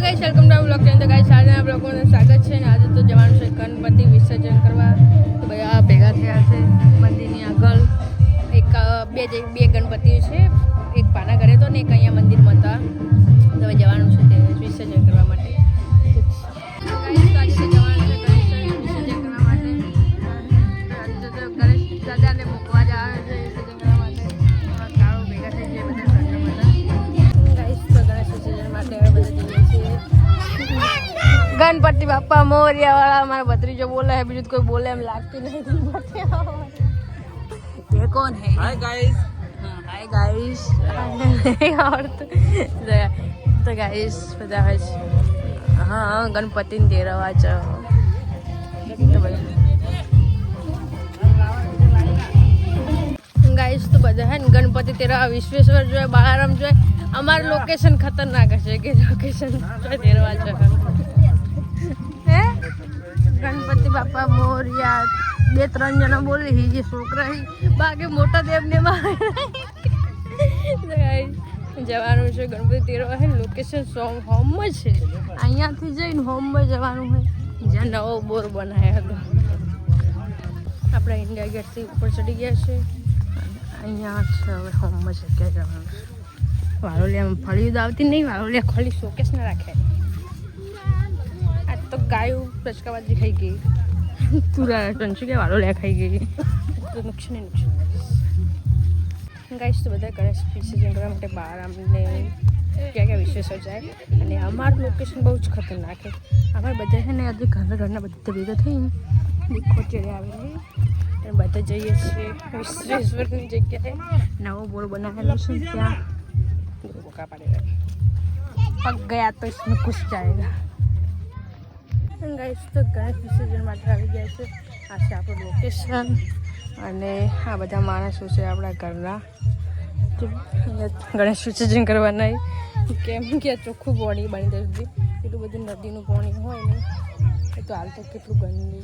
Guys welcome to vlog channel તો guys આજે આ લોકોનું સ્વાગત છે ને આજે તો જવાનું છે ગણપતિ વિસર્જન કરવા. તો બધા ભેગા થયા છે મંદિરની આગળ. એક બે જે, બે ગણપતિ છે. એક પાના ઘરે તો ને એક અહીંયા મંદિરમાં હતા. તો જવાનું છે તે વિસર્જન કરવા માટે. ગણપતિ બાપા મોરિયા વાળા મારા ભત્રીજો બોલે છે બીજું તો કોઈ બોલે એમ લાગતું નહીં ગણપતિ ये कौन है हाय गाइस हाय गाइस આવડતું તો ગાઈસ બધા હોય છે હા ગણપતિને તેરવા છે તો બધા ગાઈસ તો બધા હે ને ગણપતિ તેરવા વિશ્વેશ્વર જોઈએ બાળારામ જોઈએ અમારું લોકેશન ખતરનાક હશે કે લોકેશન તેરવા છે હે? ગણપતિ બાપા મોરિયા. બે, ત્રણ જણા બોલી જે છોકરા બાકી મોટા દેવને જવાનું છે ગણપતિ તેરવા લોકેશન સોંગ હોમ છે. અહીંયાથી જઈને હોમમાં જવાનું હોય જ્યાં નવો બોર બનાવ્યો હતો. આપણા ઇન્ડિયા ગેટથી ઉપર ચડી ગયા છે. અહીંયા છે હવે હોમમાં જગ્યા જવાનું છે. વારોલિયામાં ફળિયું આવતી નહીં વારોલિયા ખાલી શોકેશ ના રાખે. આ तो गाय फ्रेचका बाजी खाई गई पूरा टंचके वालो ले खाई गई तो नुकसान ही नुकसान गाइस तो बता करे स्पीच से जंगल में बाहर हमने क्या क्या विशेष हो जाए? अरे हमार लोकेशन बहुत खतरनाक है। हमार बजे है ना अभी घर घर ना बहुत तबीयत है ही देखो चले आवे रे तो बता जाइए से विशेष वर्ग की जगह है। ना वो बोल बना है ना सुन क्या गया तो इसमें कुछ जाएगा। ગાઈસ તો ગણેશ વિસર્જન માટે આવી ગયા છે. આ છે આપણું લોકેશન અને આ બધા માણસો છે આપણા ઘરના. ગણેશ વિસર્જન કરવાના કેમ કે ચોખ્ખું પાણી બની જાય સુધી એટલું બધું નદીનું પાણી હોય ને, એ તો હાલ તો કેટલું ગંદુ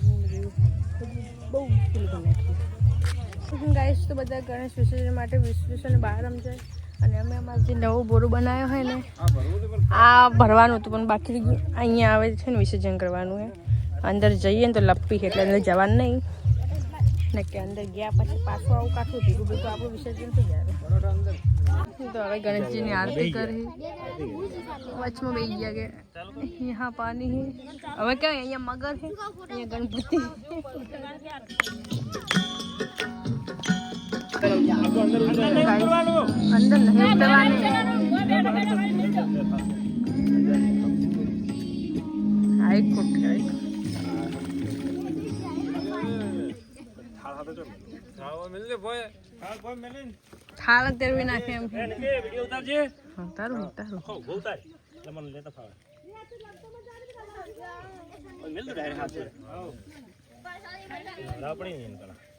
બહુ પેલું નાખ્યું ગાઈસ તો બધા ગણેશ વિસર્જન માટે વિસર્જન બહાર જાય અને અમે અમારે જે નવો બોરો બનાવ્યો હોય ને, આ ભરવાનું હતું, પણ બાકી. અહીંયા આવે છે ને વિસર્જન કરવાનું હે. અંદર જઈએ ને તો લપી છે, એટલે અંદર જવાનું નહીં. ને કે અંદર ગયા પછી પાછું આવું કાઠું ભેગું ભેગું આપણું વિસર્જન થઈ જાય. તો હવે ગણેશજીની આરતી કરી. વચમાં બેસી ગયા કે यहाँ પાણી હવે ક્યાં? અહીંયા મગર છે. અહીંયા ગણપતિ. અંદર નહીં ઉતરવાની. આઈ કોઠે આઈ થાળ તેરવી નાખે એમ. હા, તારું તારું બરાબર. બે પો બે આવ ડૂબકીઓ મારા બે તક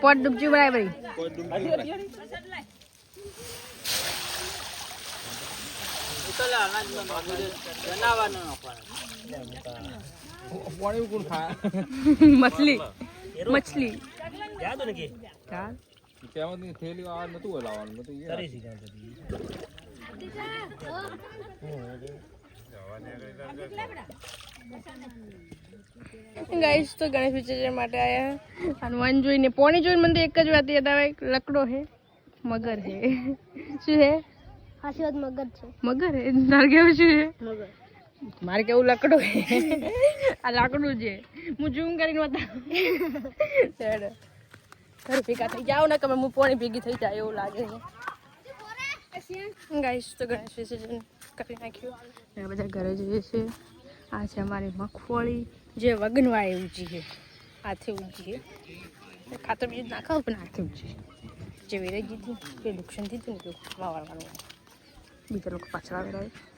પોટ ડૂબજી બરાબર કોઈ ડૂબકી પાણી કોણ ખા મછલી. મછલી. તેમાંથી થેલી આ નતું હોય લાવવાનું નતું એ ગાઈસ તો ગણેશ વિસર્જન માટે આયા હનુમાન જોઈને પોણી જોઈને મને એક જ વાત યાદ આવે લકડો હે મગર હે. શું હે? આશીર્વાદ મગર છે. મગર હે? તાર કેવું શું હે? મગજ મારે કેવું લકડો હે? આ લાકડું છે. હું ઝૂમ કરીને બતા ઘર ભેગા થઈ જાવ ને તમે હું પોણી ભેગી થઈ જાય એવું લાગે છે. ગાઈસ તો ગણેશ વિસર્જન કરી નાખ્યું. બધા ઘરે જઈએ છીએ. આ છે અમારી મગફળી, જે વગનવાય ઊંચી છે. હાથે ઊંચી છે. ખાતર બીજું નાખાવ પણ હાથે ઊંચી જે વેરાઈ હતી તે નુકસાન હતું ને વાવવાનું. બીજા લોકો પાછળ આવેલા